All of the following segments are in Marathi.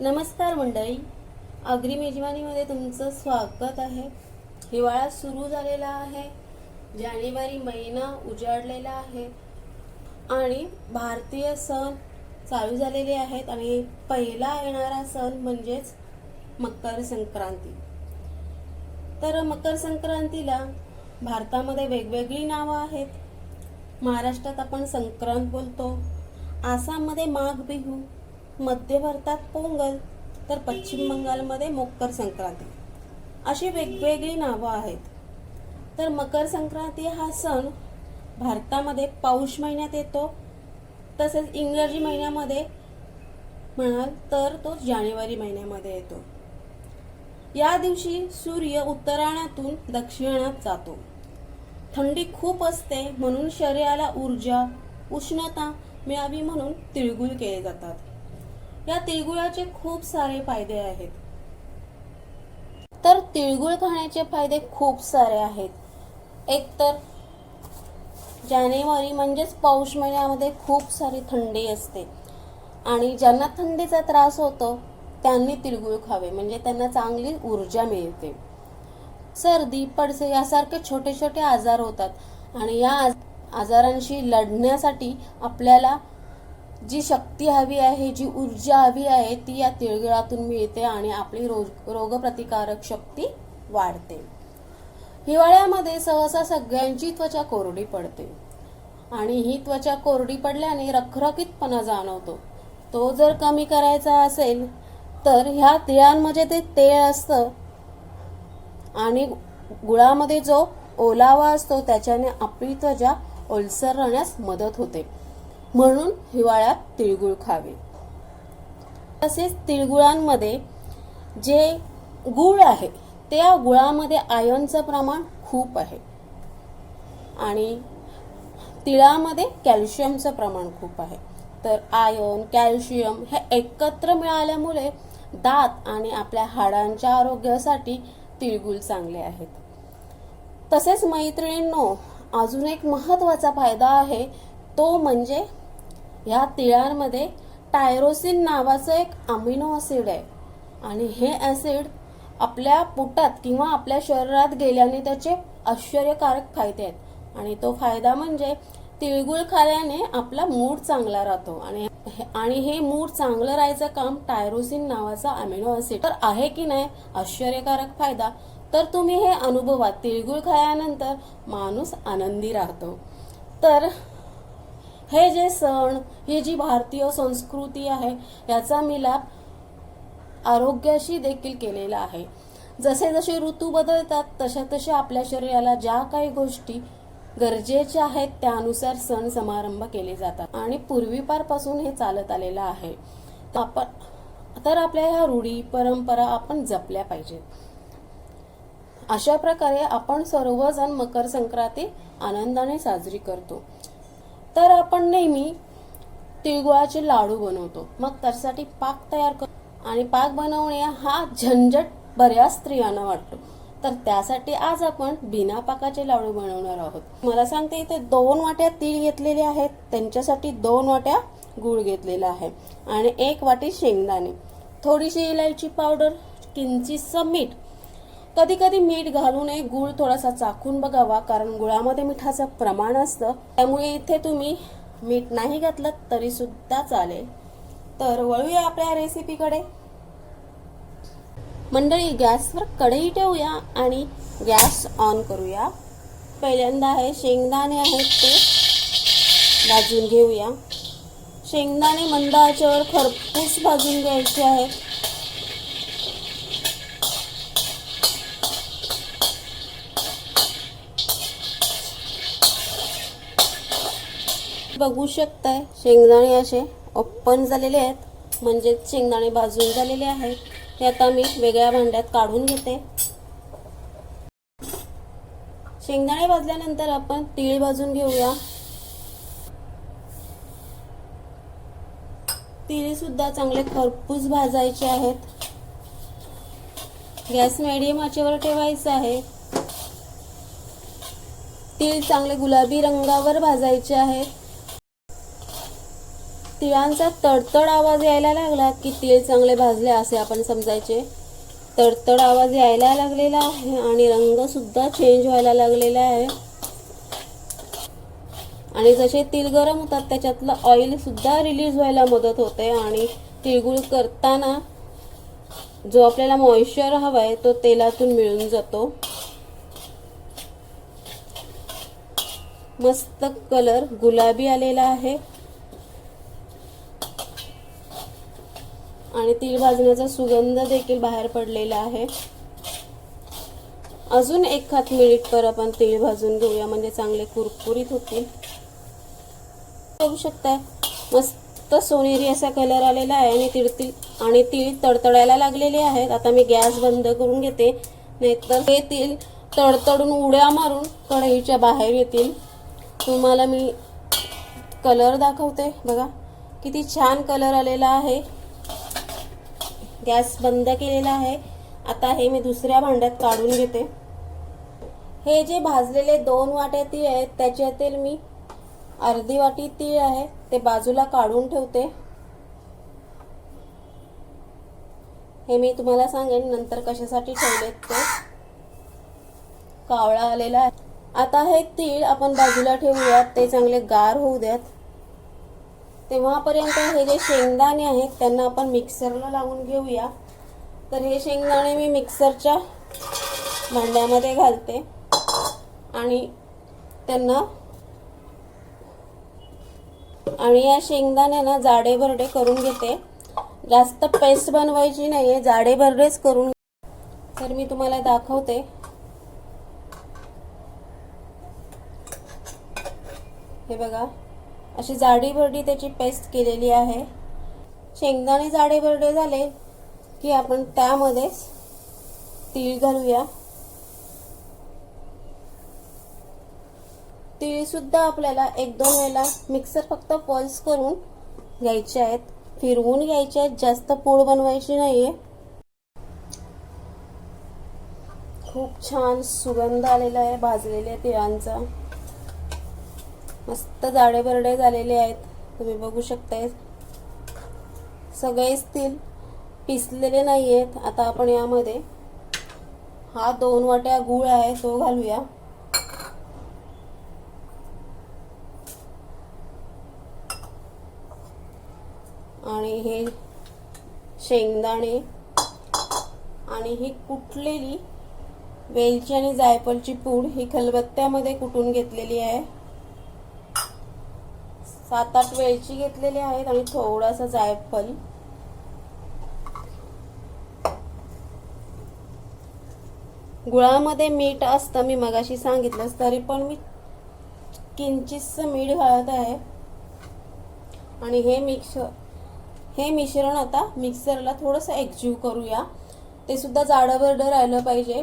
नमस्कार मंडळी. अग्रिम मेजवानीमध्ये तुमचं स्वागत आहे. हिवाळा सुरू झालेला आहे. जानेवारी महिना उजाडलेला आहे. आणि भारतीय सण चालू झालेले आहेत आणि पहिला येणारा सण म्हणजेच मकर संक्रांती. तर मकर संक्रांतीला भारतामध्ये वेगवेगळी नावं आहेत. महाराष्ट्रात आपण संक्रांत बोलतो. आसाममध्ये माघ बिहू मध्य भारतात पोंगल तर पश्चिम बंगालमध्ये मकर संक्रांती. अशी वेगवेगळी नावं आहेत. तर मकर संक्रांती हा सण भारतामध्ये पाऊस महिन्यात येतो. तसेच इंग्रजी महिन्यामध्ये म्हणाल तर तो जानेवारी महिन्यामध्ये येतो. या दिवशी सूर्य उत्तरायणातून दक्षिणात जातो. थंडी खूप असते म्हणून शरीराला ऊर्जा उष्णता मिळावी म्हणून तिळगुळ केले जातात. या तिळगुळाचे खूप सारे फायदे आहेत. तर तिळगुळ खाण्याचे फायदे खूप सारे आहेत. एक तर जानेवारी म्हणजेच पौष महिन्यामध्ये खूप सारी थंडी असते. आणि ज्यांना थंडीचा त्रास होतो त्यांनी तिळगुळ खावे म्हणजे त्यांना चांगली ऊर्जा मिळते. सर्दी पडसे यासारखे छोटे छोटे आजार होतात. आणि या आज- आजारांशी लढण्यासाठी आपल्याला जी शक्ती हवी आहे जी ऊर्जा हवी आहे ती या तिळगिळातून मिळते आणि आपली रोग रोगप्रतिकारक शक्ती वाढते. हिवाळ्यामध्ये सहसा सगळ्यांची त्वचा कोरडी पडते. आणि ही त्वचा कोरडी पडल्याने रखरखीतपणा जाणवतो. तो जर कमी करायचा असेल तर ह्या तिळांमध्ये ते तेल असतं आणि गुळामध्ये जो ओलावा असतो त्याच्याने आपली त्वचा ओलसर राहण्यास मदत होते. म्हणून हिवाळ्यात तिळगुळ खावे. तसेच तिळगुळांमध्ये जे गुळ आहे त्या गुळामध्ये आयनचं प्रमाण खूप आहे. आणि तिळामध्ये कॅल्शियमचं प्रमाण खूप आहे. तर आयन कॅल्शियम हे एकत्र मिळाल्यामुळे दात आणि आपल्या हाडांच्या आरोग्यासाठी तिळगुळ चांगले आहेत. तसेच मैत्रिणींनो अजून एक महत्त्वाचा फायदा आहे तो म्हणजे ह्या तिळांमध्ये टायरोसिन नावाचं एक अमिनो ॲसिड आहे. आणि हे ॲसिड आपल्या पोटात किंवा आपल्या शरीरात गेल्याने त्याचे आश्चर्यकारक फायदे आहेत. आणि तो फायदा म्हणजे तिळगुळ खाल्याने आपला मूड चांगला राहतो. आणि आणि हे मूड चांगलं राहायचं काम टायरोसिन नावाचा अमिनो ॲसिड तर आहे की नाही? आश्चर्यकारक फायदा. तर तुम्ही हे अनुभवा. तिळगुळ खाल्यानंतर माणूस आनंदी राहतो. तर हे जे सण ही जी भारतीय संस्कृती आहे याचा मिलाप आरोग्याशी देखील केलेला आहे. जसे जसे ऋतू बदलतात तशा तशा आपल्या शरीराला ज्या काही गोष्टी गरजेच्या आहेत त्यानुसार सण समारंभ केले जातात. आणि पूर्वीपारपासून हे चालत आलेलं आहे. आपण तर आपल्या ह्या रूढी परंपरा आपण जपल्या पाहिजेत. अशा प्रकारे आपण सर्वजण मकर संक्रांती आनंदाने साजरी करतो. तर आपण नेहमी तिळगुळाचे लाडू बनवतो. मग त्यासाठी पाक तयार करतो आणि पाक बनवणे हा झंझट बऱ्याच स्त्रियांना वाटतो. तर त्यासाठी आज आपण बिना पाकाचे लाडू बनवणार आहोत. मला सांगते इथे दोन वाट्या तीळ घेतलेले आहेत. त्यांच्यासाठी दोन वाट्या गूळ घेतलेला आहे. आणि एक वाटी शेंगदाणे. थोडीशी इलायची पावडर किंचितचं मीठ कधी कधी मीठ घालू नये गूळ थोडासा चाखून बघावा कारण गुळामध्ये मिठाचं प्रमाण असतं. त्यामुळे इथे तुम्ही मीठ नाही घातलं तरी सुद्धा चालेल. तर वळूया आपल्या रेसिपीकडे मंडळी गॅसवर कढई ठेवूया आणि गॅस ऑन करूया. पहिल्यांदा आहे शेंगदाणे आहेत ते भाजून घेऊया. शेंगदाणे मंद आचेवर खरपूस भाजून घ्यायचे आहेत. बघू शकताय. शेंगदाणे असे ओपन झालेले आहेत. म्हणजे शेंगदाणे भाजून झालेले आहेत. हे आता मी वेगळ्या भांड्यात काढून घेते. शेंगदाणे भाजल्यानंतर आपण तीळ भाजून घेऊया. तीळ सुद्धा चांगले खरपूस भाजायचे आहेत. गॅस मिडियम आचेवर ठेवायचा आहे. तीळ चांगले गुलाबी रंगावर भाजायचे आहेत. तिळांचा तडतड आवाज यायला लागला की तीळ चांगले भाजले असे आपण समजायचे. तडतड आवाज यायला लागलेला आहे आणि रंगसुद्धा चेंज व्हायला लागलेला आहे. आणि जसे तिळ गरम होतात त्याच्यातलं ऑइल सुद्धा रिलीज व्हायला मदत होते आणि तिळगुळ करताना जो आपल्याला मॉइश्चर हवा आहे तो तेलातून मिळून जातो. मस्त कलर गुलाबी आलेला आहे. आणि तीळ भाजण्याचा सुगंध देखील बाहेर पडलेला आहे. अजून एक हात मिनिटभर आपण तीळ भाजून घेऊया म्हणजे चांगले कुरकुरीत होतील. बघू शकताय मस्त सोनेरी असा कलर आलेला आहे आणि तिळतील आणि तीळ तडतडायला लागलेले आहेत. आता मी गॅस बंद करून घेते नाहीतर हे तीळ तडतडून उड्या मारून कढईच्या बाहेर येतील. तुम्हाला मी कलर दाखवते. बघा किती छान कलर आलेला आहे. गॅस बंद केलेला आहे. आता हे मी दुसऱ्या भांड्यात काढून घेते. हे जे भाजलेले दोन वाटे तीळ आहेत त्याच्यातील मी अर्धी वाटी तीळ आहे ते बाजूला काढून ठेवते. हे मी तुम्हाला सांगेन नंतर कशासाठी ठेवलेत ते. कावळा आलेला आहे. आता हे तीळ आपण बाजूला ठेवूयात ते चांगले गार होऊ द्यात. तेव्हापर्यंत हे जे शेंगदाणे आहेत त्यांना आपण मिक्सरला लावून घेऊया. तर हे शेंगदाणे मी मिक्सरच्या भांड्यामध्ये घालते. आणि त्यांना आणि या शेंगदाण्यांना जाडे भरडे करून घेते. जास्त पेस्ट बनवायची नाही आहे जाडे भरडेच करून तर मी तुम्हाला दाखवते. हे बघा. अशी जाडी भरडी त्याची पेस्ट केलेली आहे. शेंगदाणे जाडे भरडे झाले की आपण त्यामध्येच तीळ घालूया. तीळ सुद्धा आपल्याला एक दोन वेळेला मिक्सर फक्त पल्स करून घ्यायचे आहेत. फिरवून घ्यायचे आहेत. जास्त पूड बनवायची नाही आहे खूप छान सुगंध आलेला आहे. भाजलेल्या तिळांचा. मस्त जाडे बरडे झालेले आहेत. तुम्ही बघू शकताय सगळेच तिळ पिसलेले नाही आहेत आता आपण यामध्ये हा दोन वाट्या गूळ आहे तो घालूया. आणि हे शेंगदाणे आणि ही कुटलेली वेलची आणि जायफळची पूड ही खलबत्त्यामध्ये कुटून घेतलेली आहे. सात आठ वेलची घेतलेली आहेत आणि थोडासा जायफल. गुळामध्ये मीठ असतं मी मगाशी सांगितलंच तरी पण मी किंचितसं मीठ घालत आहे. आणि हे मिक्स हे मिश्रण आता मिक्सरला थोडंसं एकजीव करूया. ते सुद्धा जाडं राहिलं पाहिजे.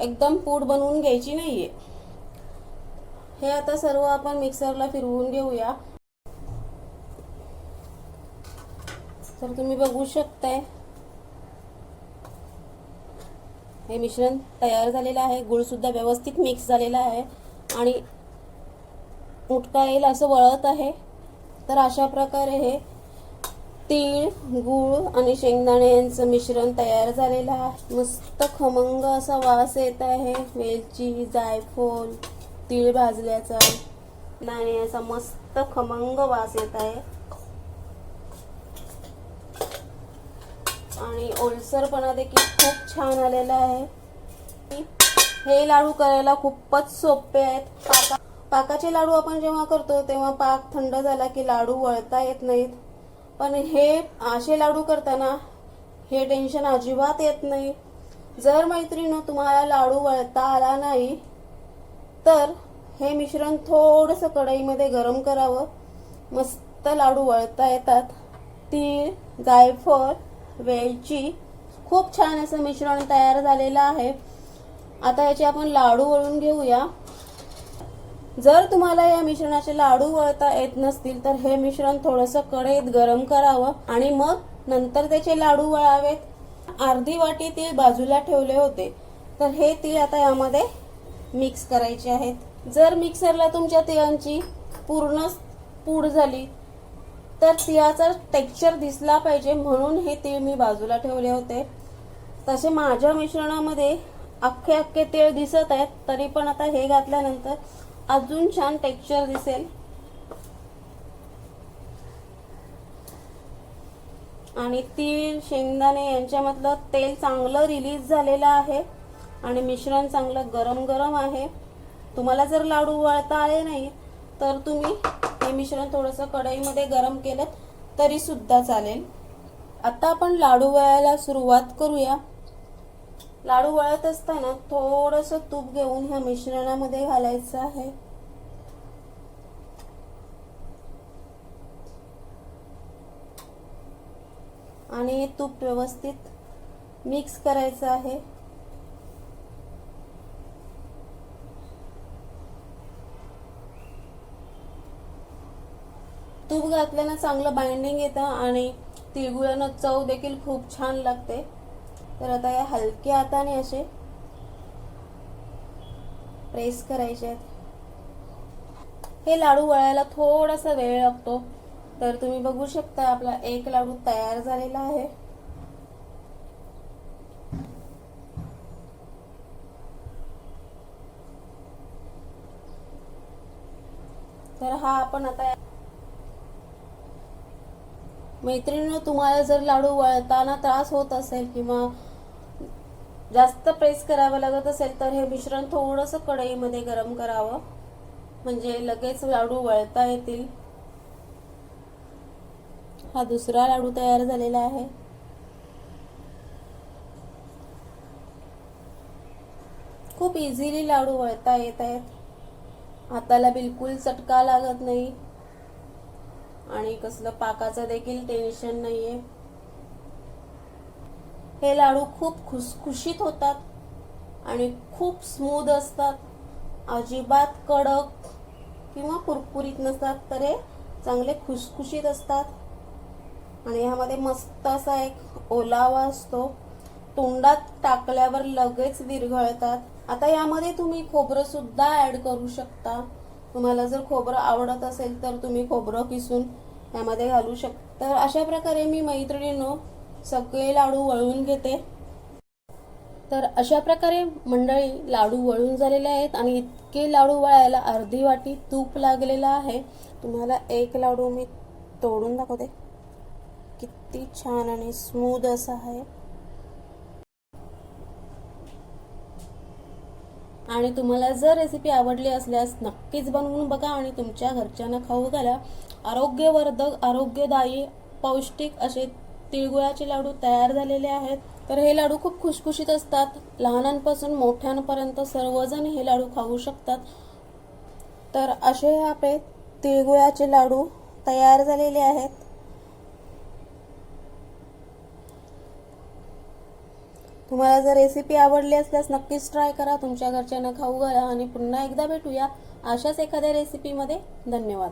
एकदम पूड बनवून घ्यायची नाहीये. हे आता सर्व आपण मिक्सरला फिरवून घेऊया. तर तुम्ही बघू शकताय. हे मिश्रण तयार झालेलं आहे. गुळसुद्धा व्यवस्थित मिक्स झालेला आहे. आणि मुटका येईल असं वळत आहे. तर अशा प्रकारे हे तीळ गूळ आणि शेंगदाणे यांचं मिश्रण तयार झालेलं आहे. मस्त खमंग असा वास येत आहे. वेलची जायफळ तीळ भाजल्याचा नाण्याचा मस्त खमंग वास येत आहे. आणि ओलसरपणा देखील खूप छान आलेला आहे. हे लाडू करायला खूपच सोपे आहेत. पाका पाकाचे लाडू आपण जेव्हा करतो तेव्हा पाक थंड झाला की लाडू वळता येत नाहीत. पण हे असे लाडू करताना हे टेन्शन अजिबात येत नाही. जर मैत्रिणी तुम्हाला लाडू वळता आला नाही तर हे मिश्रण थोडंसं कढईमध्ये गरम करावं. मस्त लाडू वळता येतात. तीळ जायफळ वेलची. खूप छान असं मिश्रण तयार झालेलं आहे. आता याचे आपण लाडू वळून घेऊया. जर तुम्हाला या मिश्रणाचे लाडू वळता येत नसतील तर हे मिश्रण थोडंसं कढईत गरम करावं आणि मग नंतर त्याचे लाडू वळावेत. अर्धी वाटी तीळ बाजूला ठेवले होते. तर हे तीळ आता यामध्ये मिक्स करायचे आहेत. जर मिक्सरला तुमच्या तिळांची पूर्ण पूड झाली तर तिळाचा टेक्स्चर दिसला पाहिजे म्हणून हे तीळ मी बाजूला ठेवले होते. तसे माझ्या मिश्रणामध्ये अख्खे अख्खे तीळ दिसत आहेत तरी पण आता हे घातल्यानंतर अजून छान टेक्स्चर दिसेल. आणि तीळ शेंगदाणे यांच्यामधलं तेल चांगलं रिलीज झालेलं आहे आणि मिश्रण चांगलं गरम गरम आहे. तुम्हाला जर लाडू वळता आले नाही तर तुम्ही हे मिश्रण थोडंसं कढईमध्ये गरम केलं तरी सुद्धा चालेल. आता आपण लाडू वळायला सुरुवात करूया. लाडू वळत असताना थोडंसं तूप घेऊन ह्या मिश्रणामध्ये घालायचं आहे. आणि तूप व्यवस्थित मिक्स करायचं आहे. तूप घातल्यानं चांगलं बाइंडिंग येतं आणि तिळगुळानं चव देखील खूप छान लागते. तर आता या हलक्या हाताने असे प्रेस करायचे आहेत. हे लाडू वळायला थोडासा वेळ लागतो. तर तुम्ही बघू शकता आपला एक लाडू तयार झालेला आहे. तर हा आपण आता मैत्रिणीनं तुम्हाला जर लाडू वळताना त्रास होत असेल किंवा जास्त प्रेस करावं लागत असेल तर हे मिश्रण थोडंसं कढईमध्ये गरम करावं. म्हणजे लगेच लाडू वळता येतील. हा दुसरा लाडू तयार झालेला आहे. खूप इझिली लाडू वळता येत आहेत. हाताला बिलकुल चटका लागत नाही. आणि कसलं पाकाचं देखील टेन्शन नाहीये. हे लाडू खूप खुसखुशीत होतात आणि खूप स्मूद असतात. अजिबात कडक किंवा कुरकुरीत नसतात तर हे चांगले खुसखुशीत असतात. आणि ह्यामध्ये मस्त असा एक ओलावा असतो. तोंडात टाकल्यावर लगेच विरघळतात. आता यामध्ये तुम्ही खोबरं सुद्धा ऍड करू शकता. तुम्हाला जर खोबरं आवडत असेल तर तुम्ही खोबरं किसून यामध्ये घालू शक तर अशा प्रकारे मी मैत्रिणींनो सगळे लाडू वळून घेते. तर अशा प्रकारे मंडळी लाडू वळून झालेले आहेत आणि इतके लाडू वळायला अर्धी वाटी तूप लागलेलं आहे. तुम्हाला एक लाडू मी तोडून दाखवते. किती छान आणि स्मूद असा आहे. आणि तुम्हाला जर रेसिपी आवडली असल्यास नक्कीच बनवून बघा आणि तुमच्या घरच्यांना खाऊ घाला. आरोग्यवर्धक आरोग्यदायी पौष्टिक असे तिळगुळाचे लाडू तयार झालेले आहेत. तर हे लाडू खूप खुशखुशीत असतात. लहानांपासून मोठ्यांपर्यंत सर्वजण हे लाडू खाऊ शकतात. तर असे आपले तिळगुळाचे लाडू तयार झालेले आहेत. तुम्हाला जर रेसिपी आवडली असल्यास नक्कीच ट्राय करा. तुमच्या घरच्यांना खाऊ घाला आणि पुन्हा एकदा भेटूया अशाच एखाद्या रेसिपीमध्ये धन्यवाद.